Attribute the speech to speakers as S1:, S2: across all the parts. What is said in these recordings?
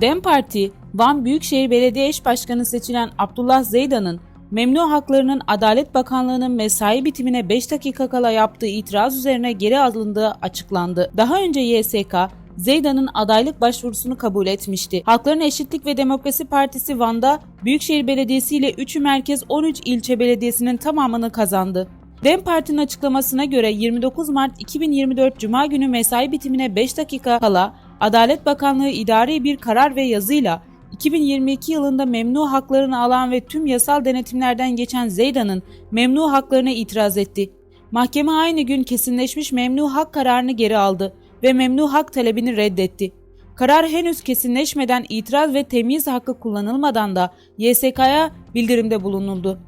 S1: DEM Parti, Van Büyükşehir Belediye Eş Başkanı seçilen Abdullah Zeydan'ın memnu haklarının Adalet Bakanlığı'nın mesai bitimine 5 dakika kala yaptığı itiraz üzerine geri alındığı açıklandı. Daha önce YSK, Zeydan'ın adaylık başvurusunu kabul etmişti. Halkların Eşitlik ve Demokrasi Partisi Van'da Büyükşehir Belediyesi ile 3'ü merkez 13 ilçe belediyesinin tamamını kazandı. DEM Parti'nin açıklamasına göre 29 Mart 2024 Cuma günü mesai bitimine 5 dakika kala Adalet Bakanlığı idari bir karar ve yazıyla 2022 yılında memnu haklarını alan ve tüm yasal denetimlerden geçen Zeydan'ın memnu haklarına itiraz etti. Mahkeme aynı gün kesinleşmiş memnu hak kararını geri aldı ve memnu hak talebini reddetti. Karar henüz kesinleşmeden itiraz ve temyiz hakkı kullanılmadan da YSK'ya bildirimde bulunuldu.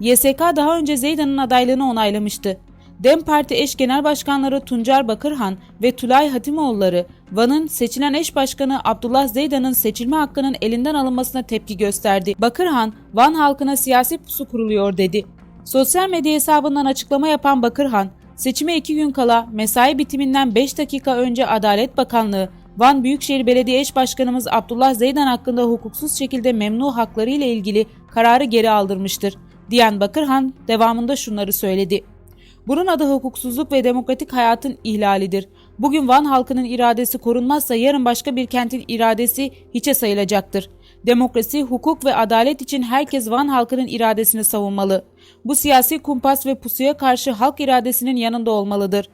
S1: YSK daha önce Zeydan'ın adaylığını onaylamıştı. DEM Parti eş genel başkanları Tuncer Bakırhan ve Tulay Hatimoğulları, Van'ın seçilen eş başkanı Abdullah Zeydan'ın seçilme hakkının elinden alınmasına tepki gösterdi. Bakırhan, Van halkına siyasi pusu kuruluyor dedi. Sosyal medya hesabından açıklama yapan Bakırhan, seçime iki gün kala mesai bitiminden 5 dakika önce Adalet Bakanlığı, Van Büyükşehir Belediye Eş Başkanımız Abdullah Zeydan hakkında hukuksuz şekilde memnu hakları ile ilgili kararı geri aldırmıştır diyen Bakırhan devamında şunları söyledi. Bunun adı hukuksuzluk ve demokratik hayatın ihlalidir. Bugün Van halkının iradesi korunmazsa yarın başka bir kentin iradesi hiçe sayılacaktır. Demokrasi, hukuk ve adalet için herkes Van halkının iradesini savunmalı. Bu siyasi kumpas ve pusuya karşı halk iradesinin yanında olmalıdır.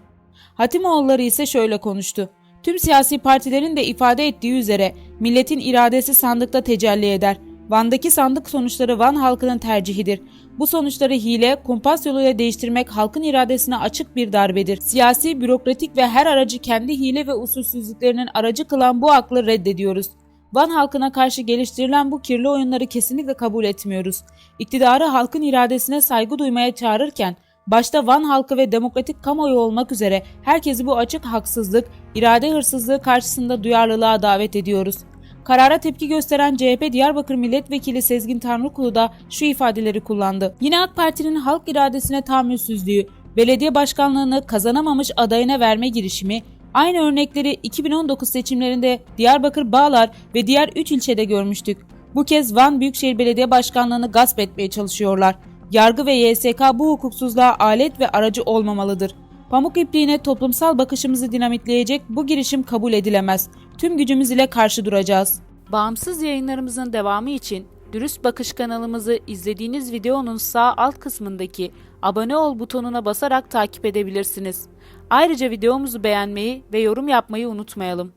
S1: Hatimoğulları ise şöyle konuştu. Tüm siyasi partilerin de ifade ettiği üzere milletin iradesi sandıkta tecelli eder. Van'daki sandık sonuçları Van halkının tercihidir. Bu sonuçları hile, kumpas yoluyla değiştirmek halkın iradesine açık bir darbedir. Siyasi, bürokratik ve her aracı kendi hile ve usulsüzlüklerinin aracı kılan bu aklı reddediyoruz. Van halkına karşı geliştirilen bu kirli oyunları kesinlikle kabul etmiyoruz. İktidarı halkın iradesine saygı duymaya çağırırken, başta Van halkı ve demokratik kamuoyu olmak üzere herkesi bu açık haksızlık, irade hırsızlığı karşısında duyarlılığa davet ediyoruz. Karara tepki gösteren CHP Diyarbakır Milletvekili Sezgin Tanrıkulu da şu ifadeleri kullandı. Yine AK Parti'nin halk iradesine tahammülsüzlüğü, belediye başkanlığını kazanamamış adayına verme girişimi, aynı örnekleri 2019 seçimlerinde Diyarbakır Bağlar ve diğer 3 ilçede görmüştük. Bu kez Van Büyükşehir Belediye Başkanlığını gasp etmeye çalışıyorlar. Yargı ve YSK bu hukuksuzluğa alet ve aracı olmamalıdır. Pamuk ipliğine toplumsal bakışımızı dinamitleyecek bu girişim kabul edilemez. Tüm gücümüz ile karşı duracağız. Bağımsız yayınlarımızın devamı için Dürüst Bakış kanalımızı izlediğiniz videonun sağ alt kısmındaki abone ol butonuna basarak takip edebilirsiniz. Ayrıca videomuzu beğenmeyi ve yorum yapmayı unutmayalım.